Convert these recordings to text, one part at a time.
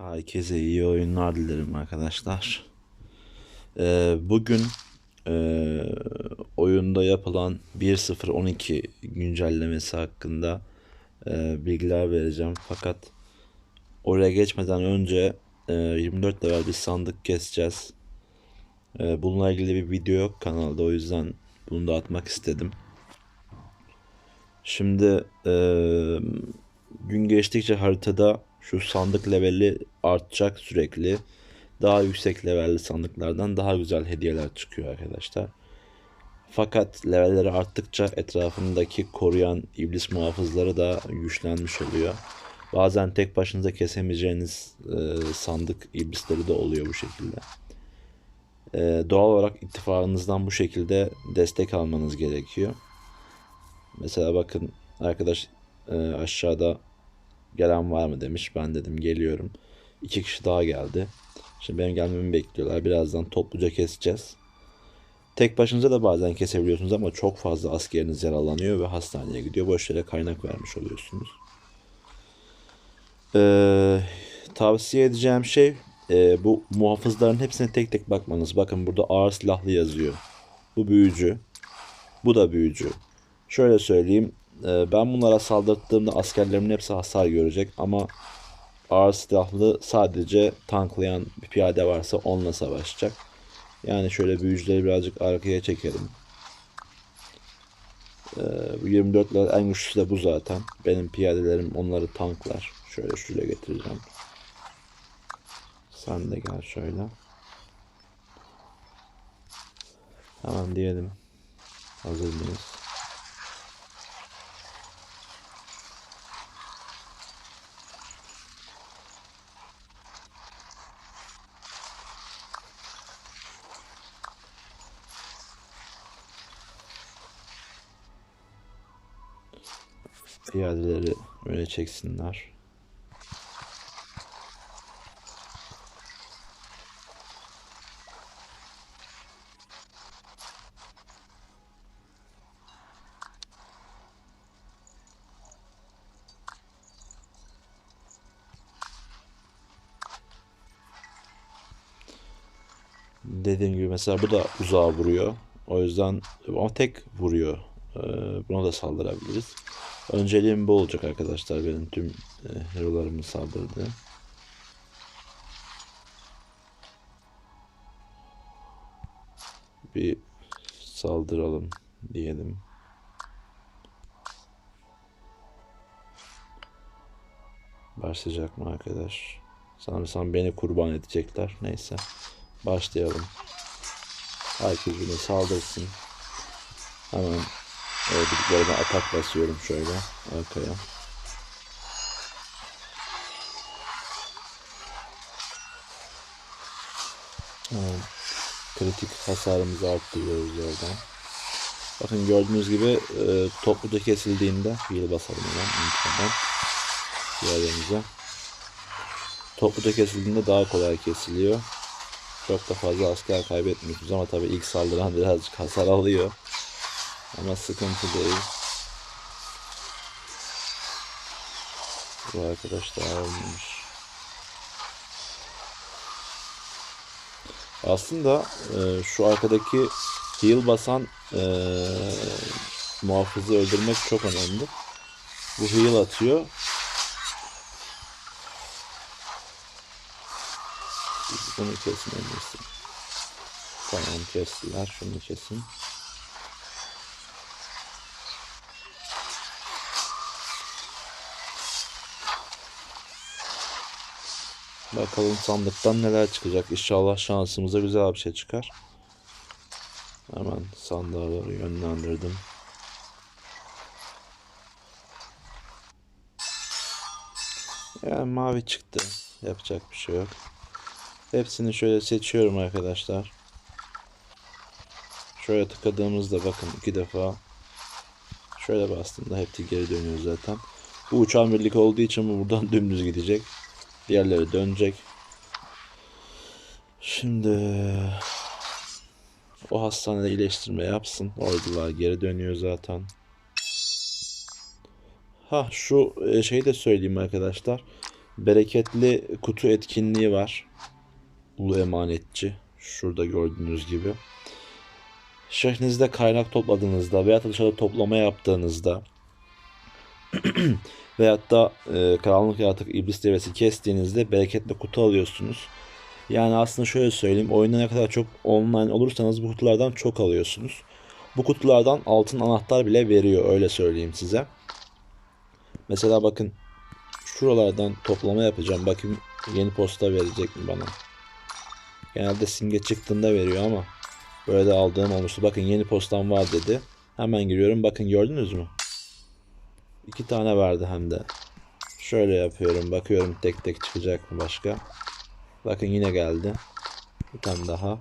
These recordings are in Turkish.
Herkese iyi oyunlar dilerim arkadaşlar. Ee, bugün e, oyunda yapılan 1.0.12 güncellemesi hakkında e, bilgiler vereceğim. Fakat oraya geçmeden önce e, 24 level bir sandık keseceğiz. E, bununla ilgili bir video yok kanalda o yüzden bunu da atmak istedim. Şimdi e, gün geçtikçe haritada şu sandık leveli artacak sürekli. Daha yüksek levelli sandıklardan daha güzel hediyeler çıkıyor arkadaşlar. Fakat levelleri arttıkça etrafındaki koruyan iblis muhafızları da güçlenmiş oluyor. Bazen tek başınıza kesemeyeceğiniz e, sandık iblisleri de oluyor bu şekilde. E, doğal olarak ittifakınızdan bu şekilde destek almanız gerekiyor. Mesela bakın arkadaş e, aşağıda gelen var mı demiş. Ben dedim geliyorum. İki kişi daha geldi. Şimdi benim gelmemi bekliyorlar. Birazdan topluca keseceğiz. Tek başınıza da bazen kesebiliyorsunuz ama çok fazla askeriniz yaralanıyor ve hastaneye gidiyor. Boş yere kaynak vermiş oluyorsunuz. Ee, tavsiye edeceğim şey e, bu muhafızların hepsine tek tek bakmanız. Bakın burada ağır silahlı yazıyor. Bu büyücü. Bu da büyücü. Şöyle söyleyeyim. E, Ben bunlara saldırdığımda askerlerimin hepsi hasar görecek ama ağır silahlı sadece tanklayan bir piyade varsa onunla savaşacak. Yani şöyle büyücüleri birazcık arkaya çekelim. E, Bu 24'ler en güçlüsü de bu zaten. Benim piyadelerim onları tanklar. Şöyle şuraya getireceğim. Sen de gel şöyle. Hemen diyelim. Hazır mıyız? Piyadeleri öyle çeksinler. Dediğim gibi mesela bu da uzağa vuruyor. O yüzden ama tek vuruyor. Ee, buna da saldırabiliriz. Önceliğim bu olacak arkadaşlar benim tüm e, herolarımın saldırdığı. Bir saldıralım diyelim. Başlayacak mı arkadaş? Sanırsam beni kurban edecekler. Neyse. Başlayalım. Herkes yine saldırsın. Hemen bildiklerime atak basıyorum şöyle arkaya. Hemen kritik hasarımızı arttırıyoruz oradan. Bakın gördüğünüz gibi e, topluca kesildiğinde heal basalım hemen unutmadan diğerlerimize. Topluca kesildiğinde daha kolay kesiliyor. Çok da fazla asker kaybetmiyoruz ama tabii ilk saldıran birazcık hasar alıyor. Ama sıkıntı değil. Bu arkadaş daha olmamış. Aslında e, şu arkadaki heal basan e, muhafızı öldürmek çok önemli. Bu heal atıyor. Biz bunu kesmemiz. Tamam kestiler. Şunu kesin. Bakalım sandıktan neler çıkacak. İnşallah şansımıza güzel bir şey çıkar. Hemen sandığa yönlendirdim. Yani mavi çıktı. Yapacak bir şey yok. Hepsini şöyle seçiyorum arkadaşlar. Şöyle tıkadığımızda bakın iki defa şöyle bastığımda hepsi geri dönüyor zaten. Bu uçan birlik olduğu için bu buradan dümdüz gidecek. Diğerleri dönecek. Şimdi o hastanede iyileştirme yapsın. Ordular geri dönüyor zaten. Ha şu e, şeyi de söyleyeyim arkadaşlar. bereketli kutu etkinliği var. Ulu emanetçi. Şurada gördüğünüz gibi. Şehrinizde kaynak topladığınızda veya dışarıda toplama yaptığınızda veyahut da e, karanlık yaratık iblis devesi kestiğinizde bereketli kutu alıyorsunuz. Yani aslında şöyle söyleyeyim. Oyunda ne kadar çok online olursanız bu kutulardan çok alıyorsunuz. Bu kutulardan altın anahtar bile veriyor öyle söyleyeyim size. Mesela bakın şuralardan toplama yapacağım. Bakayım yeni posta verecek mi bana. Genelde simge çıktığında veriyor ama böyle de aldığım olmuştu. Bakın yeni postam var dedi. Hemen giriyorum. Bakın gördünüz mü? İki tane verdi hem de. Şöyle yapıyorum. Bakıyorum tek tek çıkacak mı başka. Bakın yine geldi. Bir tane daha.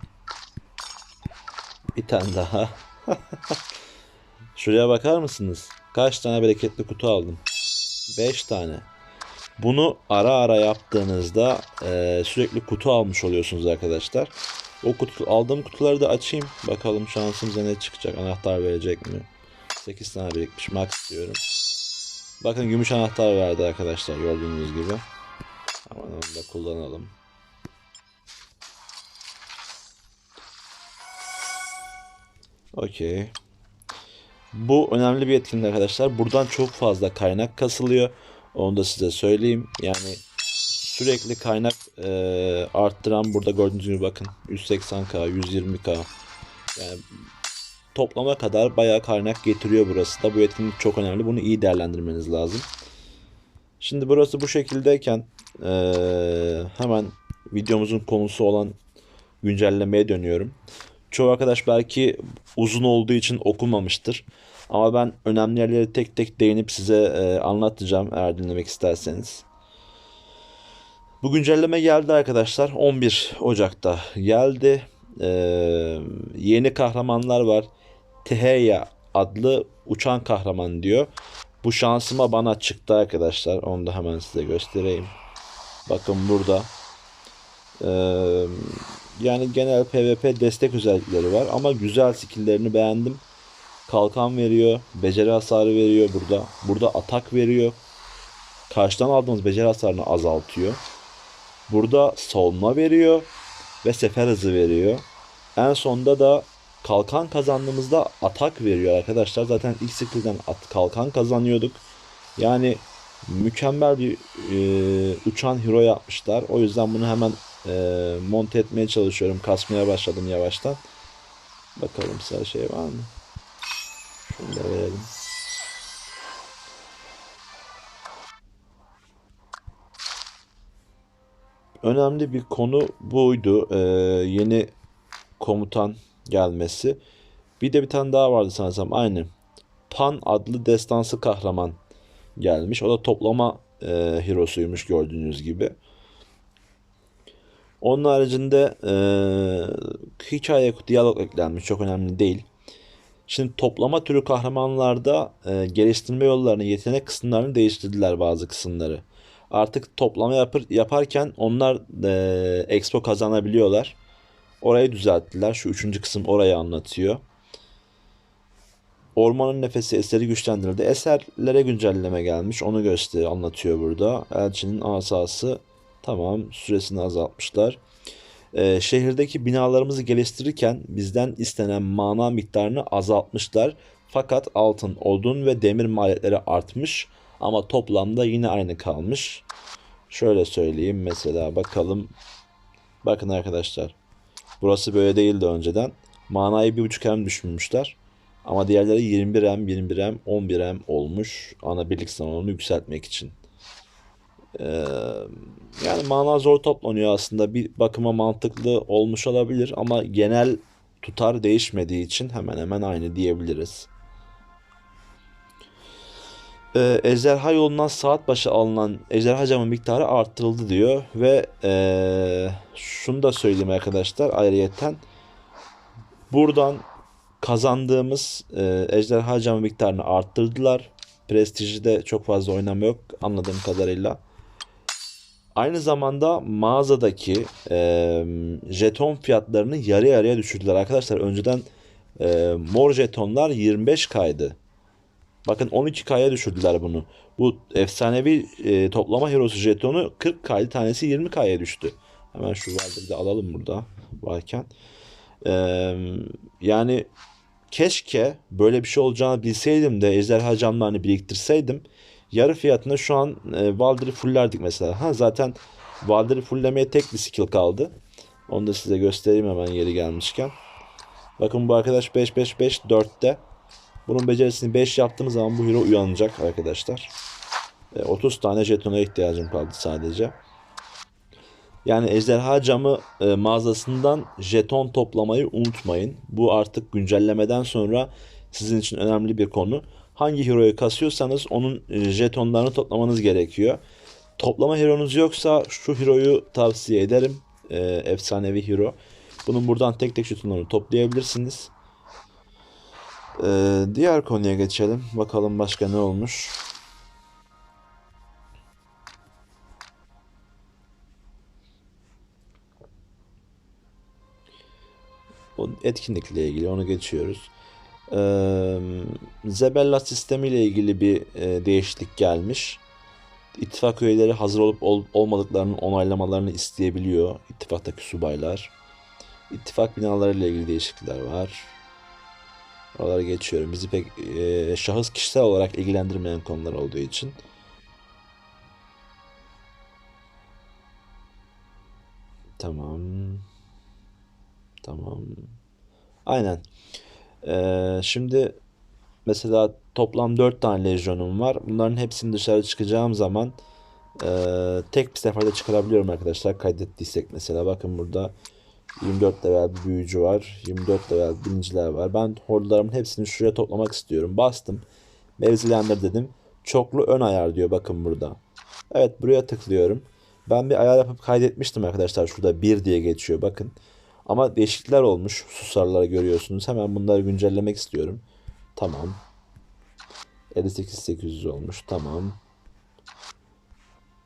Bir tane daha. Şuraya bakar mısınız? Kaç tane bereketli kutu aldım? 5 tane. Bunu ara ara yaptığınızda e, sürekli kutu almış oluyorsunuz arkadaşlar. O kutu aldığım kutuları da açayım. Bakalım şansımıza ne çıkacak. Anahtar verecek mi? 8 tane birikmiş. Max diyorum. Bakın gümüş anahtar verdi arkadaşlar gördüğünüz gibi. Hemen onu da kullanalım. Okey. Bu önemli bir etkinlik arkadaşlar. Buradan çok fazla kaynak kasılıyor. Onu da size söyleyeyim. Yani sürekli kaynak e, arttıran burada gördüğünüz gibi bakın 180k, 120k. Yani toplama kadar bayağı kaynak getiriyor burası da. Bu etkinlik çok önemli. Bunu iyi değerlendirmeniz lazım. Şimdi burası bu şekildeyken e, hemen videomuzun konusu olan güncellemeye dönüyorum. Çoğu arkadaş belki uzun olduğu için okumamıştır. Ama ben önemli yerleri tek tek değinip size e, anlatacağım eğer dinlemek isterseniz. Bu güncelleme geldi arkadaşlar. 11 Ocak'ta geldi. Ee, yeni kahramanlar var. Teheya adlı uçan kahraman diyor. Bu şansıma bana çıktı arkadaşlar. Onu da hemen size göstereyim. Bakın burada. Ee, yani genel PvP destek özellikleri var ama güzel skill'lerini beğendim. Kalkan veriyor, beceri hasarı veriyor burada. Burada atak veriyor. Karşıdan aldığımız beceri hasarını azaltıyor. Burada savunma veriyor ve sefer hızı veriyor. En sonda da kalkan kazandığımızda atak veriyor arkadaşlar. Zaten ilk skill'den at, kalkan kazanıyorduk. Yani mükemmel bir e, uçan hero yapmışlar. O yüzden bunu hemen e, monte etmeye çalışıyorum. Kasmaya başladım yavaştan. Bakalım size şey var mı? Şunu da verelim. Önemli bir konu buydu. Ee, yeni komutan gelmesi. Bir de bir tane daha vardı sanırsam. Aynı. Pan adlı destansı kahraman gelmiş. O da toplama e, herosuymuş gördüğünüz gibi. Onun haricinde e, hikaye diyalog eklenmiş. Çok önemli değil. Şimdi toplama türü kahramanlarda e, geliştirme yollarını, yetenek kısımlarını değiştirdiler bazı kısımları. Artık toplama yapır, yaparken onlar e, expo kazanabiliyorlar. Orayı düzelttiler. Şu üçüncü kısım orayı anlatıyor. Ormanın nefesi eseri güçlendirildi. Eserlere güncelleme gelmiş. Onu gösteriyor, anlatıyor burada. Elçinin asası tamam süresini azaltmışlar. Ee, şehirdeki binalarımızı geliştirirken bizden istenen mana miktarını azaltmışlar. Fakat altın, odun ve demir maliyetleri artmış ama toplamda yine aynı kalmış. Şöyle söyleyeyim mesela bakalım. Bakın arkadaşlar. Burası böyle değildi önceden. Manayı bir buçuk hem düşürmüşler. Ama diğerleri 21 M, 21 M, 11 M olmuş. Ana birlik zamanını yükseltmek için. Ee, yani mana zor toplanıyor aslında. Bir bakıma mantıklı olmuş olabilir ama genel tutar değişmediği için hemen hemen aynı diyebiliriz. Ee, ejderha yolundan saat başı alınan ejderha camı miktarı arttırıldı diyor ve ee, şunu da söyleyeyim arkadaşlar ayrıyeten buradan kazandığımız e, ejderha camı miktarını arttırdılar. Prestijde çok fazla oynama yok anladığım kadarıyla. Aynı zamanda mağazadaki e, jeton fiyatlarını yarı yarıya düşürdüler. Arkadaşlar önceden e, mor jetonlar 25 kaydı. Bakın 12K'ya düşürdüler bunu. Bu efsanevi e, toplama herosu jetonu 40K tanesi 20K'ya düştü. Hemen şu vardı de alalım burada varken. Ee, yani keşke böyle bir şey olacağını bilseydim de ejderha camlarını biriktirseydim yarı fiyatına şu an e, Valdir'i fullerdik mesela. Ha zaten Valdir'i fullemeye tek bir skill kaldı. Onu da size göstereyim hemen yeri gelmişken. Bakın bu arkadaş 5-5-5 4'te. Bunun becerisini 5 yaptığımız zaman bu hero uyanacak arkadaşlar. E, 30 tane jetona ihtiyacım kaldı sadece. Yani ejderha camı e, mağazasından jeton toplamayı unutmayın. Bu artık güncellemeden sonra sizin için önemli bir konu. Hangi heroyu kasıyorsanız onun e, jetonlarını toplamanız gerekiyor. Toplama heronuz yoksa şu heroyu tavsiye ederim. E, efsanevi hero. Bunun buradan tek tek jetonlarını toplayabilirsiniz. E, diğer konuya geçelim. Bakalım başka ne olmuş. O etkinlikle ilgili onu geçiyoruz. Ee, Zebella sistemi ile ilgili bir e, değişiklik gelmiş. İttifak üyeleri hazır olup ol, olmadıklarının onaylamalarını isteyebiliyor ittifaktaki subaylar. İttifak binaları ile ilgili değişiklikler var. Oralara geçiyorum. Bizi pek e, şahıs kişisel olarak ilgilendirmeyen konular olduğu için. Tamam. Tamam. Aynen. Ee, şimdi mesela toplam 4 tane lejyonum var. Bunların hepsini dışarı çıkacağım zaman e, tek bir seferde çıkarabiliyorum arkadaşlar. Kaydettiysek mesela bakın burada 24 level büyücü var. 24 level birinciler var. Ben hordalarımın hepsini şuraya toplamak istiyorum. Bastım. Mevzilendir dedim. Çoklu ön ayar diyor bakın burada. Evet buraya tıklıyorum. Ben bir ayar yapıp kaydetmiştim arkadaşlar. Şurada 1 diye geçiyor bakın. Ama değişiklikler olmuş. Susarları görüyorsunuz. Hemen bunları güncellemek istiyorum. Tamam. 58800 olmuş. Tamam.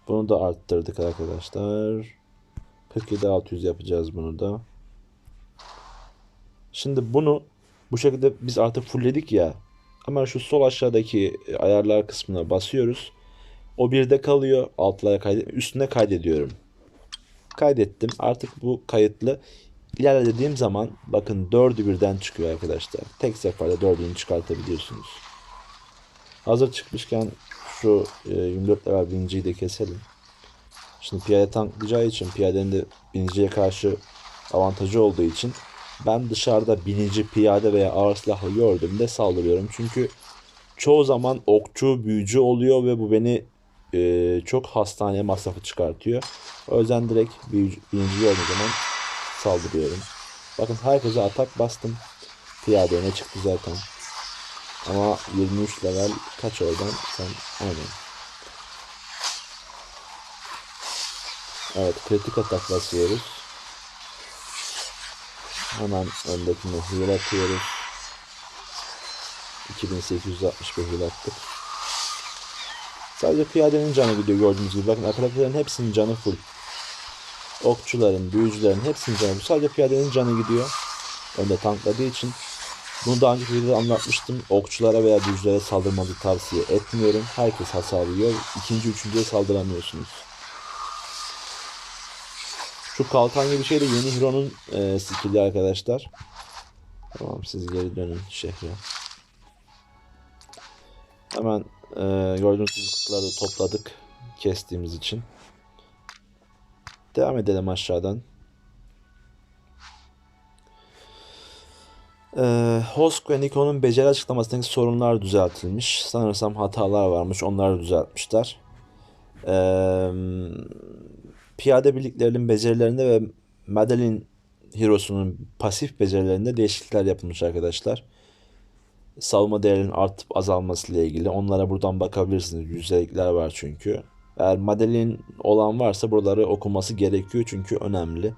Bunu da arttırdık arkadaşlar. 47600 yapacağız bunu da. Şimdi bunu bu şekilde biz artık fullledik ya. Hemen şu sol aşağıdaki ayarlar kısmına basıyoruz. O birde kalıyor. Altlara kaydet üstüne kaydediyorum. Kaydettim. Artık bu kayıtlı. İlerlediğim zaman bakın dördü birden çıkıyor arkadaşlar. Tek seferde dördünü çıkartabiliyorsunuz. Hazır çıkmışken şu e, 24 level biniciyi de keselim. Şimdi piyade tanklayacağı için piyadenin de biniciye karşı avantajı olduğu için ben dışarıda binici, piyade veya ağır silahlı gördüğümde saldırıyorum. Çünkü çoğu zaman okçu, büyücü oluyor ve bu beni e, çok hastaneye masrafı çıkartıyor. O yüzden direkt büyücü, binici gördüğüm zaman saldırıyorum. Bakın herkese atak bastım. Piyade öne çıktı zaten. Ama 23 level kaç oradan sen aynen. Evet kritik atak basıyoruz. Hemen öndekine heal atıyoruz. 2860 bir heal attık. Sadece piyadenin canı gidiyor gördüğünüz gibi. Bakın arkadakilerin hepsinin canı full. Okçuların, büyücülerin hepsinin canı. Sadece piyadenin canı gidiyor. Önde tankladığı için. Bunu daha önceki videoda anlatmıştım. Okçulara veya büyücülere saldırmanızı tavsiye etmiyorum. Herkes hasar yiyor. İkinci, üçüncüye saldıramıyorsunuz. Şu kalkan gibi şey de yeni Hero'nun e, skill'i arkadaşlar. Tamam siz geri dönün şehre. Hemen e, gördüğünüz gibi kutuları topladık. Kestiğimiz için. Devam edelim aşağıdan. Ee, Hosk ve Nikon'un beceri açıklamasındaki sorunlar düzeltilmiş. Sanırsam hatalar varmış. Onları düzeltmişler. Ee, piyade birliklerinin becerilerinde ve Madeline Hero'sunun pasif becerilerinde değişiklikler yapılmış arkadaşlar. Savunma değerinin artıp azalması ile ilgili. Onlara buradan bakabilirsiniz. Yüzdelikler var çünkü. Eğer Madeline olan varsa buraları okuması gerekiyor çünkü önemli.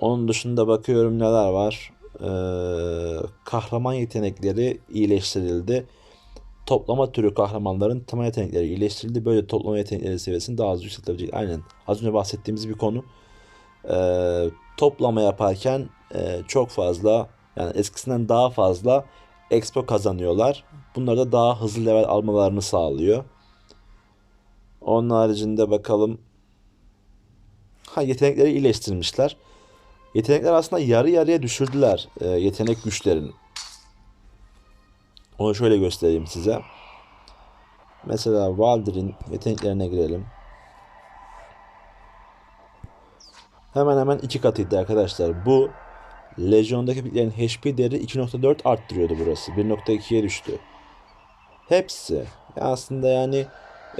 Onun dışında bakıyorum neler var. Ee, kahraman yetenekleri iyileştirildi. Toplama türü kahramanların temel yetenekleri iyileştirildi. Böyle toplama yetenekleri seviyesini daha az yükseltebilecek. Aynen az önce bahsettiğimiz bir konu. Ee, toplama yaparken e, çok fazla yani eskisinden daha fazla expo kazanıyorlar. Bunlar da daha hızlı level almalarını sağlıyor. Onun haricinde bakalım. Ha yetenekleri iyileştirmişler. Yetenekler aslında yarı yarıya düşürdüler e, yetenek güçlerini. Onu şöyle göstereyim size. Mesela Walder'in yeteneklerine girelim. Hemen hemen iki katıydı arkadaşlar. Bu Legion'daki birliklerin HP değeri 2.4 arttırıyordu burası. 1.2'ye düştü. Hepsi. Aslında yani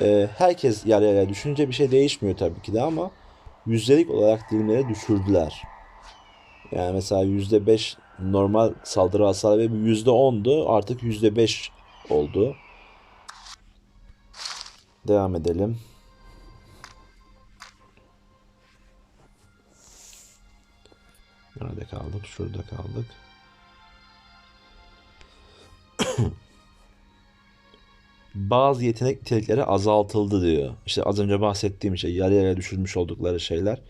e, herkes yer yere düşünce bir şey değişmiyor tabii ki de ama yüzdelik olarak dilimleri düşürdüler. Yani mesela %5 normal saldırı hasarı ve %10'du artık %5 oldu. Devam edelim. Nerede kaldık? Şurada kaldık. Bazı yetenek nitelikleri azaltıldı diyor. İşte az önce bahsettiğim şey yarı yarıya düşürmüş oldukları şeyler.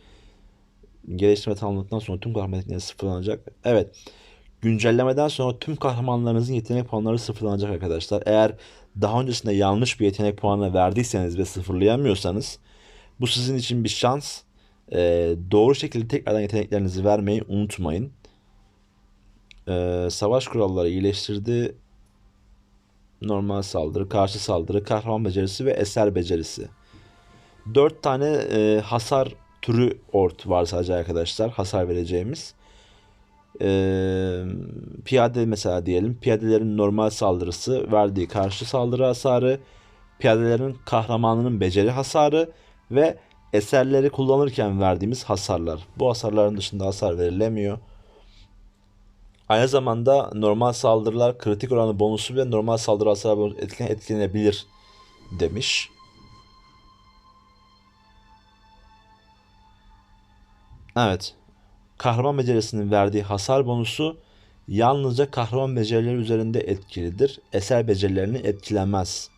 Geliştirme tamamladıktan sonra tüm kahraman yetenekleri sıfırlanacak. Evet. Güncellemeden sonra tüm kahramanlarınızın yetenek puanları sıfırlanacak arkadaşlar. Eğer daha öncesinde yanlış bir yetenek puanı verdiyseniz ve sıfırlayamıyorsanız bu sizin için bir şans. Ee, doğru şekilde tekrardan yeteneklerinizi vermeyi unutmayın. Ee, savaş kuralları iyileştirdi. Normal saldırı, karşı saldırı, kahraman becerisi ve eser becerisi. 4 tane e, hasar türü ort var sadece arkadaşlar. Hasar vereceğimiz. Ee, piyade mesela diyelim. Piyadelerin normal saldırısı verdiği karşı saldırı hasarı. Piyadelerin kahramanının beceri hasarı ve eserleri kullanırken verdiğimiz hasarlar. Bu hasarların dışında hasar verilemiyor. Aynı zamanda normal saldırılar kritik oranı bonusu ve normal saldırı hasarı etkilenebilir demiş. Evet. Kahraman becerisinin verdiği hasar bonusu yalnızca kahraman becerileri üzerinde etkilidir. Eser becerilerini etkilemez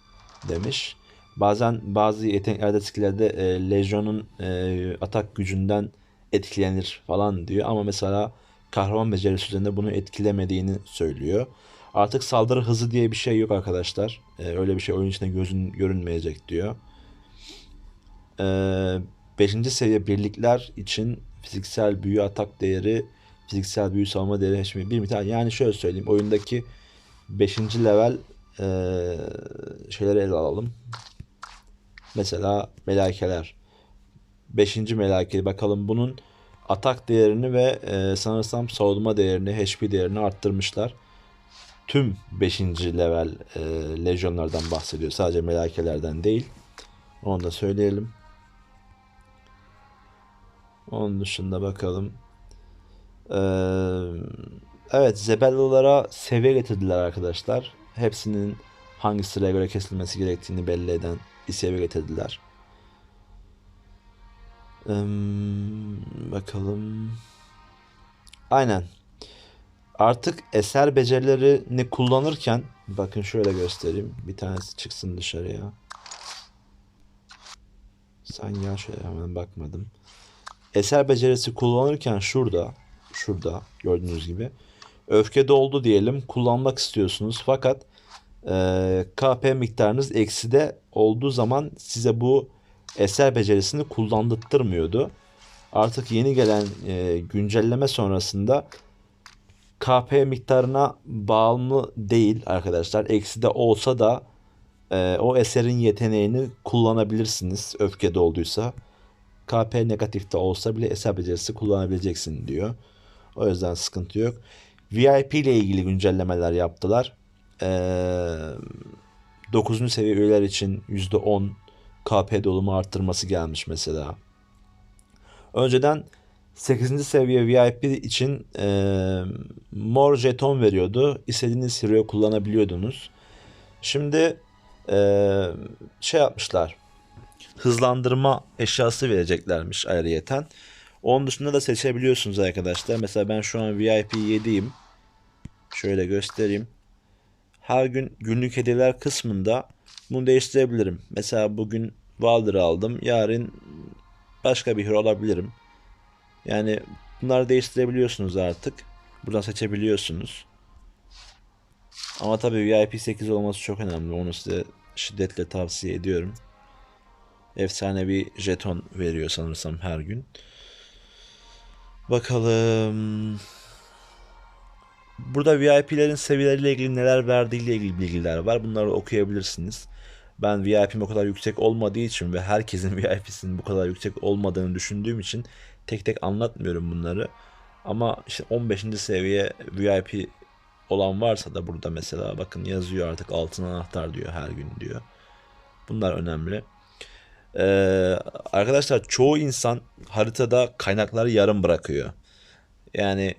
demiş. Bazen bazı yeteneklerde skillerde e, Legion'un e, atak gücünden etkilenir falan diyor ama mesela kahraman becerisi üzerinde bunu etkilemediğini söylüyor. Artık saldırı hızı diye bir şey yok arkadaşlar. E, öyle bir şey oyun içinde gözün görünmeyecek diyor. 5. E, seviye birlikler için fiziksel büyü atak değeri, fiziksel büyü savunma değeri şimdi bir miktar. Yani şöyle söyleyeyim oyundaki 5. level e, şeyleri ele alalım. Mesela melakeler. 5. melake bakalım bunun atak değerini ve e, sanırsam savunma değerini, HP değerini arttırmışlar. Tüm 5. level e, lejyonlardan bahsediyor. Sadece melakelerden değil. Onu da söyleyelim. Onun dışında bakalım. Ee, evet Zebellalara seviye getirdiler arkadaşlar. Hepsinin hangi sıraya göre kesilmesi gerektiğini belli eden bir seviye getirdiler. Ee, bakalım. Aynen. Artık eser becerilerini kullanırken bakın şöyle göstereyim. Bir tanesi çıksın dışarıya. Sen ya şöyle hemen bakmadım. Eser becerisi kullanırken şurada, şurada gördüğünüz gibi öfke doldu diyelim kullanmak istiyorsunuz fakat e, KP miktarınız ekside olduğu zaman size bu eser becerisini kullandırtmıyordu. Artık yeni gelen e, güncelleme sonrasında KP miktarına bağımlı değil arkadaşlar. Ekside olsa da e, o eserin yeteneğini kullanabilirsiniz öfke dolduysa. KP negatifte olsa bile eser becerisi kullanabileceksin diyor. O yüzden sıkıntı yok. VIP ile ilgili güncellemeler yaptılar. Ee, 9. seviye üyeler için %10 KP dolumu arttırması gelmiş mesela. Önceden 8. seviye VIP için e, mor jeton veriyordu. İstediğiniz hero'yu kullanabiliyordunuz. Şimdi e, şey yapmışlar hızlandırma eşyası vereceklermiş ayrıyeten. Onun dışında da seçebiliyorsunuz arkadaşlar. Mesela ben şu an VIP 7'yim. Şöyle göstereyim. Her gün günlük hediyeler kısmında bunu değiştirebilirim. Mesela bugün Valdir aldım. Yarın başka bir hero alabilirim. Yani bunları değiştirebiliyorsunuz artık. Buradan seçebiliyorsunuz. Ama tabii VIP 8 olması çok önemli. Onu size şiddetle tavsiye ediyorum. Efsane bir jeton veriyor sanırsam her gün. Bakalım. Burada VIP'lerin seviyeleriyle ilgili neler verdiğiyle ilgili bilgiler var. Bunları okuyabilirsiniz. Ben VIP'm o kadar yüksek olmadığı için ve herkesin VIP'sinin bu kadar yüksek olmadığını düşündüğüm için tek tek anlatmıyorum bunları. Ama işte 15. seviye VIP olan varsa da burada mesela bakın yazıyor artık altın anahtar diyor her gün diyor. Bunlar önemli. Ee, arkadaşlar çoğu insan haritada kaynakları yarım bırakıyor. Yani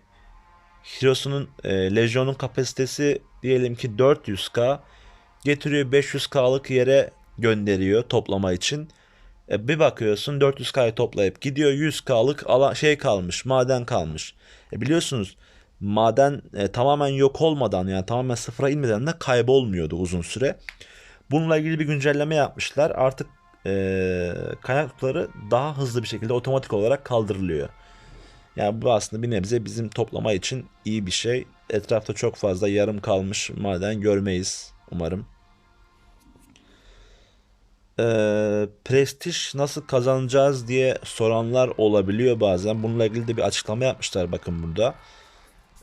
Heroes'un e, Legion'un kapasitesi diyelim ki 400k getiriyor 500k'lık yere gönderiyor toplama için. E, bir bakıyorsun 400k'yı toplayıp gidiyor 100k'lık alan şey kalmış, maden kalmış. E, biliyorsunuz maden e, tamamen yok olmadan yani tamamen sıfıra inmeden de kaybolmuyordu uzun süre. Bununla ilgili bir güncelleme yapmışlar. Artık e, kaynakları daha hızlı bir şekilde otomatik olarak kaldırılıyor. Yani bu aslında bir nebze bizim toplama için iyi bir şey. Etrafta çok fazla yarım kalmış maden görmeyiz umarım. Ee, prestij nasıl kazanacağız diye soranlar olabiliyor bazen. Bununla ilgili de bir açıklama yapmışlar bakın burada.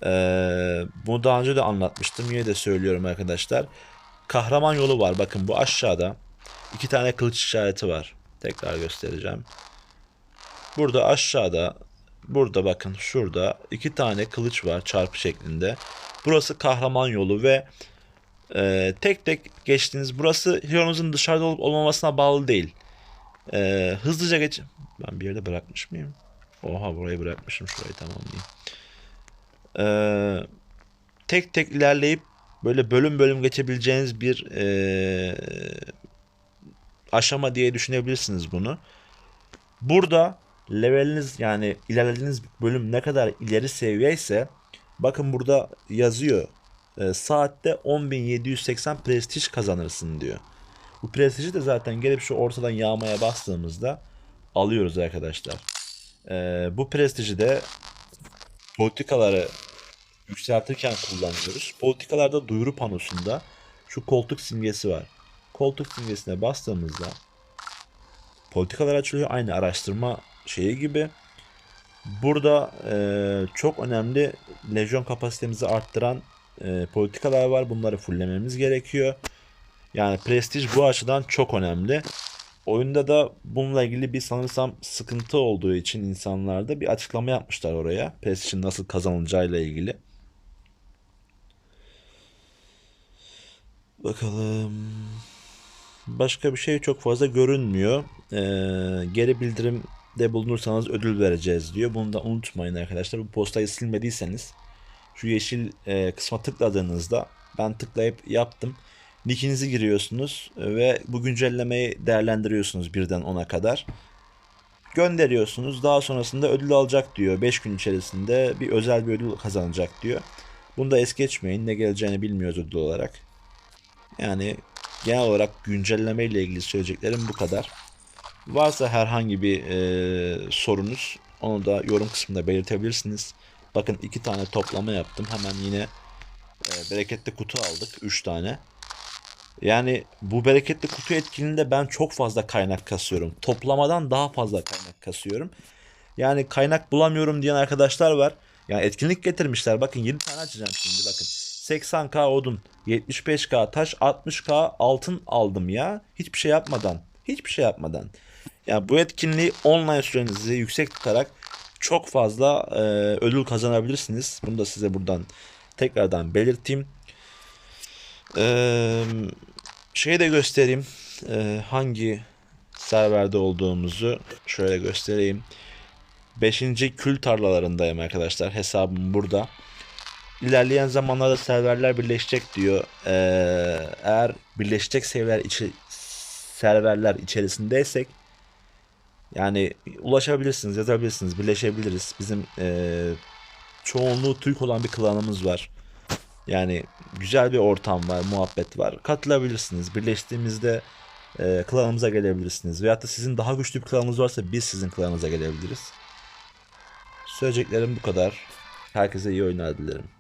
Ee, bunu daha önce de anlatmıştım. Yine de söylüyorum arkadaşlar. Kahraman yolu var. Bakın bu aşağıda iki tane kılıç işareti var. Tekrar göstereceğim. Burada aşağıda burada bakın şurada iki tane kılıç var çarpı şeklinde. Burası kahraman yolu ve e, tek tek geçtiğiniz burası hero'nuzun dışarıda olup olmamasına bağlı değil. E, hızlıca geç. Ben bir yerde bırakmış mıyım? Oha burayı bırakmışım şurayı tamamlayayım. E, tek tek ilerleyip böyle bölüm bölüm geçebileceğiniz bir e, aşama diye düşünebilirsiniz bunu. Burada leveliniz yani ilerlediğiniz bölüm ne kadar ileri seviye ise bakın burada yazıyor. E, saatte 10.780 prestij kazanırsın diyor. Bu prestiji de zaten gelip şu ortadan yağmaya bastığımızda alıyoruz arkadaşlar. E, bu prestiji de politikaları yükseltirken kullanıyoruz. Politikalarda duyuru panosunda şu koltuk simgesi var. Koltuk simgesine bastığımızda politikalar açılıyor. Aynı araştırma şeyi gibi. Burada e, çok önemli lejyon kapasitemizi arttıran e, politikalar var. Bunları fulllememiz gerekiyor. Yani prestij bu açıdan çok önemli. Oyunda da bununla ilgili bir sanırsam sıkıntı olduğu için insanlarda bir açıklama yapmışlar oraya. Prestijin nasıl kazanılacağıyla ilgili. Bakalım. Başka bir şey çok fazla görünmüyor. Ee, geri bildirimde bulunursanız ödül vereceğiz diyor. Bunu da unutmayın arkadaşlar. Bu postayı silmediyseniz şu yeşil e, kısma tıkladığınızda ben tıklayıp yaptım. Nickinizi giriyorsunuz ve bu güncellemeyi değerlendiriyorsunuz birden 10'a kadar. Gönderiyorsunuz. Daha sonrasında ödül alacak diyor. 5 gün içerisinde bir özel bir ödül kazanacak diyor. Bunu da es geçmeyin. Ne geleceğini bilmiyoruz ödül olarak. Yani genel olarak güncelleme ile ilgili söyleyeceklerim bu kadar. Varsa herhangi bir e, sorunuz onu da yorum kısmında belirtebilirsiniz. Bakın iki tane toplama yaptım. Hemen yine e, bereketli kutu aldık. 3 tane. Yani bu bereketli kutu etkinliğinde ben çok fazla kaynak kasıyorum. Toplamadan daha fazla kaynak kasıyorum. Yani kaynak bulamıyorum diyen arkadaşlar var. Yani etkinlik getirmişler. Bakın 20 tane açacağım şimdi bakın. 80k odun, 75k taş, 60k altın aldım ya. Hiçbir şey yapmadan. Hiçbir şey yapmadan. Yani bu etkinliği online sürenizi yüksek tutarak çok fazla e, ödül kazanabilirsiniz. Bunu da size buradan tekrardan belirteyim. Ee, şeyi de göstereyim. Ee, hangi serverde olduğumuzu şöyle göstereyim. 5. kül tarlalarındayım arkadaşlar. Hesabım burada. İlerleyen zamanlarda serverler birleşecek diyor. Ee, eğer birleşecek serverler, içi, serverler içerisindeysek yani ulaşabilirsiniz, yazabilirsiniz, birleşebiliriz. Bizim e, çoğunluğu Türk olan bir klanımız var. Yani güzel bir ortam var, muhabbet var. Katılabilirsiniz. Birleştiğimizde e, klanımıza gelebilirsiniz. Veyahut da sizin daha güçlü bir klanınız varsa biz sizin klanınıza gelebiliriz. Söyleyeceklerim bu kadar. Herkese iyi oyunlar dilerim.